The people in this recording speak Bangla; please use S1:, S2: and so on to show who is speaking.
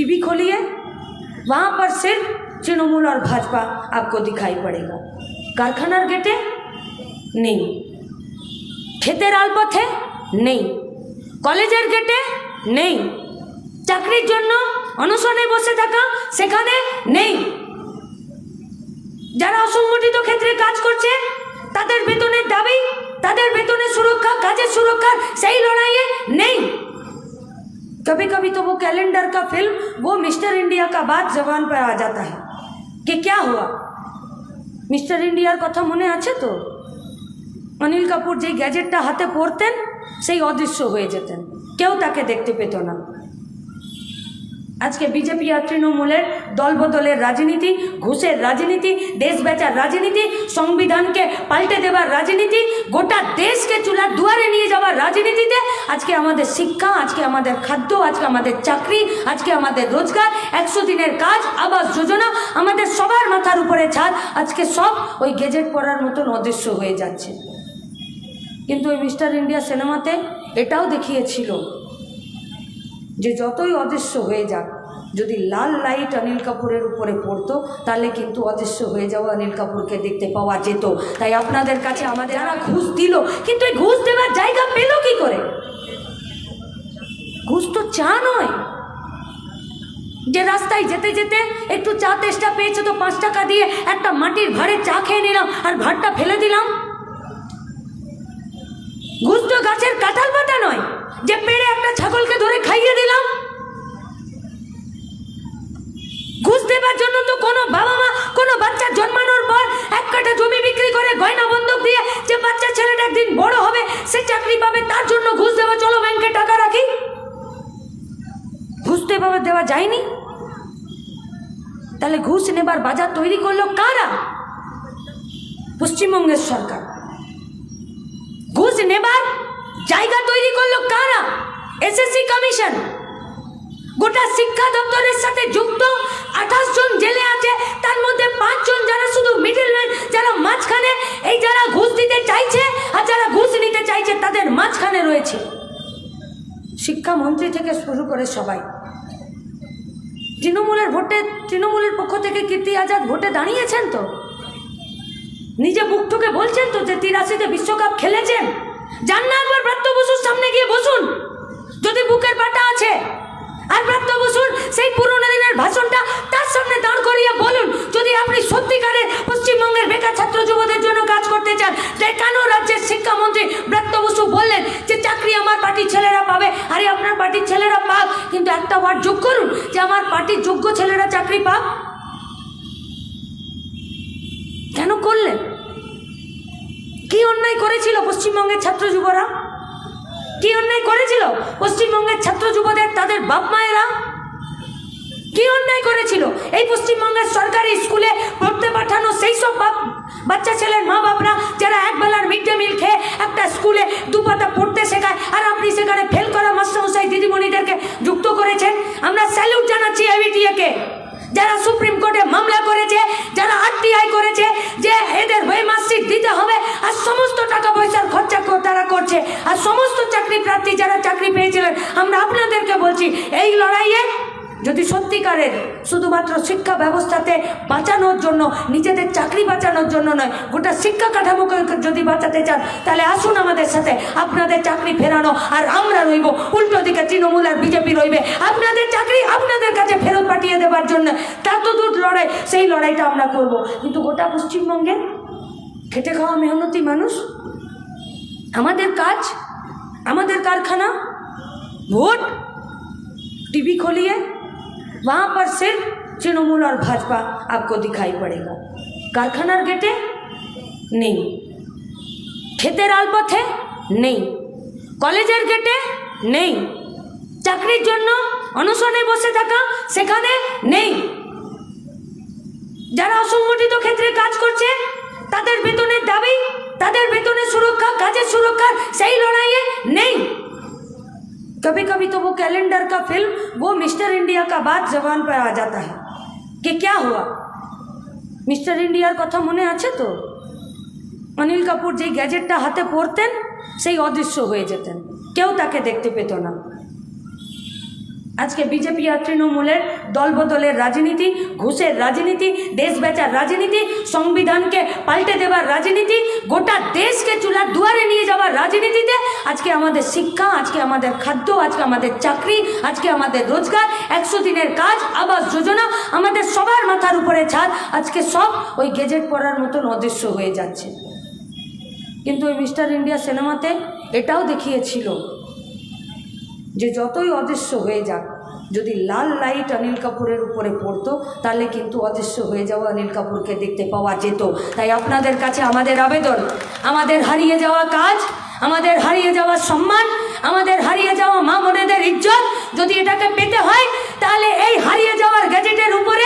S1: टीवी खोलिए वहाँ पर सिर्फ तृणमूल और भाजपा आपको दिखाई पड़ेगा कारखानार गेटे नहीं ক্ষেতের আলপথে নেই কলেজের গেটে নেই চাকরির জন্য অনশনে বসে থাকা সেখানে নেই যারা অসংগঠিত ক্ষেত্রে কাজ করছে তাদের বেতনের দাবি তাদের বেতনের সুরক্ষা কাজের সুরক্ষার সেই লড়াইয়ে নেই कभी कभी तो वो कैलेंडर का फिल्म वो मिस्टर इंडिया का बात जबान पर आ जाता है कि क्या हुआ মিস্টার ইন্ডিয়ার কথা মনে আছে তো অনিল কাপুর যেই গ্যাজেটটা হাতে পরতেন সেই অদৃশ্য হয়ে যেতেন কেউ তাকে দেখতে পেত না আজকে বিজেপি আর তৃণমূলের দলবদলের রাজনীতি, ঘুষের রাজনীতি, দেশ বেচার রাজনীতি, সংবিধানকে পাল্টে দেবার রাজনীতি, গোটা দেশকে চুলার দুয়ারে নিয়ে যাওয়ার রাজনীতিতে আজকে আমাদের শিক্ষা, আজকে আমাদের খাদ্য, আজকে আমাদের চাকরি, আজকে আমাদের রোজগার, একশো দিনের কাজ, আবাস যোজনা, আমাদের সবার মাথার উপরে ছাদ, আজকে সব ওই গেজেট পড়ার মতন অদৃশ্য হয়ে যাচ্ছে। কিন্তু ওই মিস্টার ইন্ডিয়া সিনেমাতে এটাও দেখিয়েছিল যে যতই অদৃশ্য হয়ে যাক, যদি লাল লাইট অনিল কাপুরের উপরে পড়তো, তাহলে কিন্তু অদৃশ্য হয়ে যাওয়া অনিল কাপুরকে দেখতে পাওয়া যেত। তাই আপনাদের কাছে আমাদের যারা ঘুষ দিল, কিন্তু এই ঘুষ দেওয়ার জায়গা পেল কি করে? ঘুষ তো চা নয়। যে রাস্তায় যেতে যেতে একটু চা তেষ্টা পেয়েছে তো পাঁচ টাকা দিয়ে একটা মাটির ভাড়ে চা খেয়ে নিলাম আর ভাতটা ফেলে দিলাম। ঘুষ তো গাছের কাঁঠাল পাতা নয়, যে পেড়ে ছাগলকে ধরে খাইয়ে দিলাম। ঘুষ দেবার জন্য তো কোনো বাবা মা কোনো বাচ্চা জন্মানোর পর এক কাটা জমি বিক্রি করে গয়না বন্ধক দিয়ে যে বাচ্চা ছেলেটা একদিন বড় হবে, সে চাকরি পাবে, তার জন্য ঘুষ দেওয়া। চলো ব্যাংকে টাকা রাখি। ঘুষ তো এভাবে দেওয়া যায়নি। তাহলে ঘুষ নেবার বাজার তৈরি করল কারা? পশ্চিমবঙ্গের সরকার। ঘুষ নেবার জায়গা তৈরি করল কারা? এসএসসি কমিশন গোটা শিক্ষা দপ্তরের সাথে যুক্ত, আঠাশ জন জেলে আছে, তার মধ্যে পাঁচজন যারা শুধু মিডলম্যান যারা মাঝখানে, এই যারা ঘুষ দিতে চাইছে আর যারা ঘুষ নিতে চাইছে, তাদের মাঝখানে রয়েছে। শিক্ষামন্ত্রী থেকে শুরু করে সবাই। তৃণমূলের ভোটে, তৃণমূলের পক্ষ থেকে কীর্তি আজাদ ভোটে দাঁড়িয়েছেন তো? নিজে বুক ঠুকে বলছেন তো যে তিরাশিতে বিশ্বকাপ খেলেছেন? যান না একবার বসুর সামনে গিয়ে বসুন। যদি বুকের পাটা আছে, আর ব্রাত্য বসুর সেই পুরোনো দিনের ভাষণটা তার সামনে দাঁড় করিয়ে বলুন, যদি আপনি সত্যিকারের পশ্চিমবঙ্গের বেকার ছাত্র যুবদের জন্য কাজ করতে চান তাই কেন রাজ্যের শিক্ষামন্ত্রী ব্রাত্য বসু বললেন যে চাকরি আমার পার্টির ছেলেরা পাবে? আরে, আপনার পার্টির ছেলেরা পাক, কিন্তু একটা বার যোগ করুন, যে আমার পার্টির যোগ্য ছেলেরা চাকরি পাক। কেন করলেন? কি অন্যায় করেছিল পশ্চিমবঙ্গের ছাত্র যুবরা? কি অন্যায় করেছিল? পশ্চিমবঙ্গের ছাত্র যুবদের, তাদের বাপ মায়েরা? কি অন্যায় করেছিল? এই পশ্চিমবঙ্গের সরকারি স্কুলে পড়তে পাঠানো সেই সব বাপ, বাচ্চা ছেলের মা বাপরা যারা একবেলার মিড ডে মিল খেয়ে একটা স্কুলে দুপাতা পড়তে শেখায়, আর চাকরি প্রার্থী যারা চাকরি পেয়েছিলেন, আমরা আপনাদেরকে বলছি, এই লড়াইয়ে যদি সত্যিকারের শুধুমাত্র শিক্ষা ব্যবস্থাতে বাঁচানোর জন্য, নিজেদের চাকরি বাঁচানোর জন্য নয়, গোটা শিক্ষা কাঠামোকে যদি বাঁচাতে চান, তাহলে আসুন আমাদের সাথে, আপনাদের চাকরি ফেরানো আর আমরা রইব। উল্টো দিকে তৃণমূল আর বিজেপি রইবে। আপনাদের চাকরি আপনাদের কাছে ফেরত পাঠিয়ে দেওয়ার জন্য তত দূর লড়াই, সেই লড়াইটা আমরা করব। কিন্তু গোটা পশ্চিমবঙ্গে খেটে খাওয়া মেহনতি মানুষ, আমাদের কাজ আমাদের কারখানা ভোট टीवी खोलिए वहाँ पर सिर्फ तृणमूल और भाजपा आपको दिखाई पड़ेगा कारखानार गेटे নেই ক্ষেতের আলপথে নেই কলেজের গেটে নেই চাকরির জন্য অনশনে বসে থাকা সেখানে নেই যারা অসংগঠিত ক্ষেত্রে কাজ করছে তাদের বেতনের দাবি তাদের বেতনের সুরক্ষা কাজের সুরক্ষার সেই লড়াইয়ে নেই कभी कभी तो वो कैलेंडर का फिल्म वो मिस्टर इंडिया का बात जबान पर आ जाता है कि क्या हुआ মিস্টার ইন্ডিয়ার কথা মনে আছে তো অনিল কাপুর যেই গ্যাজেটটা হাতে পরতেন সেই অদৃশ্য হয়ে যেতেন কেউ তাকে দেখতে পেত না আজকে বিজেপি আর তৃণমূলের দলবদলের রাজনীতি, ঘুষের রাজনীতি, দেশ বেচার রাজনীতি, সংবিধানকে পাল্টে দেওয়ার রাজনীতি, গোটা দেশকে চুলার দুয়ারে নিয়ে যাওয়ার রাজনীতিতে আজকে আমাদের শিক্ষা, আজকে আমাদের খাদ্য, আজকে আমাদের চাকরি, আজকে আমাদের রোজগার, একশো দিনের কাজ, আবাস যোজনা, আমাদের সবার মাথার উপরে ছাদ, আজকে সব ওই গেজেট পড়ার মতন অদৃশ্য হয়ে যাচ্ছে। কিন্তু ওই মিস্টার ইন্ডিয়া সিনেমাতে এটাও দেখিয়েছিল যে যতই অদৃশ্য হয়ে যাক, যদি লাল লাইট অনিল কাপুরের উপরে পড়তো, তাহলে কিন্তু অদৃশ্য হয়ে যাওয়া অনিল কাপুরকে দেখতে পাওয়া যেত। তাই আপনাদের কাছে আমাদের আবেদন, আমাদের হারিয়ে যাওয়া কাজ, আমাদের হারিয়ে যাওয়া সম্মান, আমাদের হারিয়ে যাওয়া মা বোনেদের ইজ্জত, যদি এটাকে পেতে হয়, তাহলে এই হারিয়ে যাওয়ার গ্যাজেটের উপরে